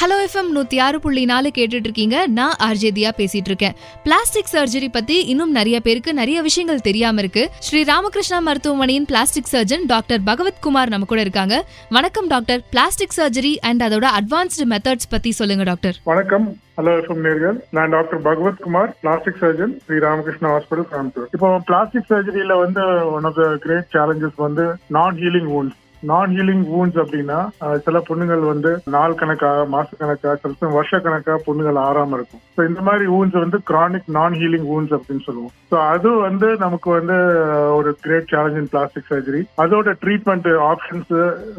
Hello FM நூத்தி ஆறு புள்ளி நாலு கேட்டுட்டு இருக்கீங்க நான் ஆர்ஜேதியா பேசிட்டு இருக்கேன் பிளாஸ்டிக் சர்ஜரி பத்தி இன்னும் நிறைய பேருக்கு நிறைய விஷயங்கள் தெரியாம இருக்கு. ஸ்ரீ ராமகிருஷ்ணா மருத்துவமனையின் பிளாஸ்டிக் சர்ஜன் டாக்டர் பகவத்குமார் நம்ம கூட இருக்காங்க. வணக்கம் டாக்டர். பிளாஸ்டிக் சர்ஜரி அண்ட் அதோட அட்வான்ஸ்டு மெத்தட்ஸ் பத்தி சொல்லுங்க டாக்டர். வணக்கம். ஹலோ எஃப்எம் நேர்கள். நான் doctor Bhagavathkumar plastic surgeon Sri Ramakrishna hospital இப்போ பிளாஸ்டிக் சர்ஜரியில வந்து one of the great challenges வந்து non healing wounds. Non healing wounds அப்படின்னா சில பொண்ணுங்கள் வந்து நாள் கணக்கா மாச கணக்கா சில சமயம் வருஷ கணக்கா பொண்ணுகள் ஆறாம இருக்கும். ஸோ இந்த மாதிரி wounds வந்து கிரானிக் நான் ஹீலிங் wounds அப்படின்னு சொல்லுவோம். ஸோ அது வந்து நமக்கு வந்து ஒரு great challenge in plastic surgery அதோட ட்ரீட்மெண்ட் ஆப்ஷன்ஸ்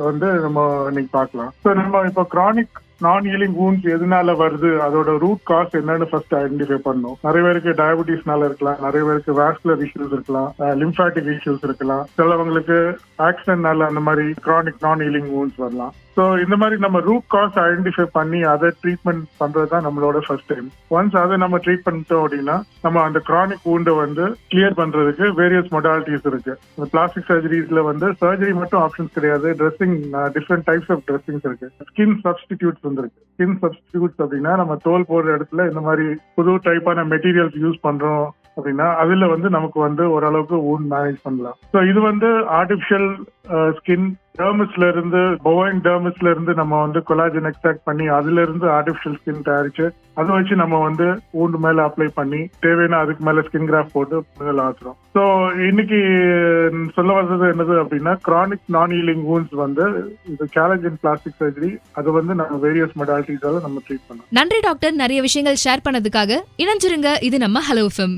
வந்து நம்ம இன்னைக்கு பார்க்கலாம். ஸோ நம்ம இப்போ கிரானிக் நான் ஹீலிங் வூண்ட்ஸ் எதனால வருது? அதோட ரூட் காஸ் என்னன்னு ஃபர்ஸ்ட் ஐடென்டிஃபை பண்ணும் நிறைய பேருக்கு டயபிட்டிஸ்னால இருக்கலாம். நிறைய பேருக்கு வேஸ்குலர் இஷ்யூஸ் இருக்கலாம். லிம்பாட்டிக் இஷ்யூஸ் இருக்கலாம். சிலவங்களுக்கு ஆக்சிடென்ட்னால அந்த மாதிரி கிரானிக் நான் ஹீலிங் வூண்ட்ஸ் வரலாம். ஸோ இந்த மாதிரி நம்ம ரூட் காஸ் ஐடென்டிஃபை பண்ணி அதை ட்ரீட்மெண்ட் பண்றது தான் நம்மளோட ஃபர்ஸ்ட் டைம் ஒன்ஸ் அதை நம்ம ட்ரீட் பண்ணிட்டோம் அப்படின்னா நம்ம அந்த கிரானிக் ஊண்டை வந்து கிளியர் பண்றதுக்கு வேரியஸ் மொடாலிட்டிஸ் இருக்கு. இந்த பிளாஸ்டிக் சர்ஜரிஸ்ல வந்து சர்ஜரி மட்டும் ஆப்ஷன்ஸ் கிடையாது. Dressing different types of dressings இருக்கு. ஸ்கின் சப்ஸ்டிடியூட்ஸ் வந்துருக்கு. ஸ்கின் சப்ஸ்டிடியூட்ஸ் அப்படின்னா நம்ம தோல் போடுற இடத்துல இந்த மாதிரி புது டைப்பான மெட்டீரியல்ஸ் யூஸ் பண்றோம். அப்படின்னா அதுல வந்து நமக்கு வந்து ஓரளவுக்கு ஊன் மேனேஜ் பண்ணலாம். ஸோ இது வந்து ஆர்டிபிஷியல் ஸ்கின் டேர்மஸ்ல இருந்து போவைன் டேர்மஸ்ல இருந்து நம்ம வந்து கொலாஜன் எக்ஸ்ட்ராக்ட் பண்ணி அதுல இருந்து ஆர்டிபிஷியல் ஸ்கின் தயாரிச்சு அதை வச்சு நம்ம வந்து ஊண்டு மேல அப்ளை பண்ணி தேவையான அதுக்கு மேல ஸ்கின் கிராஃப்ட் போட்டு புண்ணுகள் ஸோ இன்னைக்கு சொல்ல வந்தது என்னது அப்படின்னா கிரானிக் நான் ஹீலிங் ஊன்ஸ் வந்து இது சேலஞ்ச் இன் பிளாஸ்டிக் சர்ஜரி அது வந்து நம்ம வேரியஸ் மெடாலிட்டிஸால நம்ம ட்ரீட் பண்ணோம் நன்றி டாக்டர் நிறைய விஷயங்கள் ஷேர் பண்ணதுக்காக. இணைஞ்சிருங்க இது நம்ம ஹலோ ஃபிம்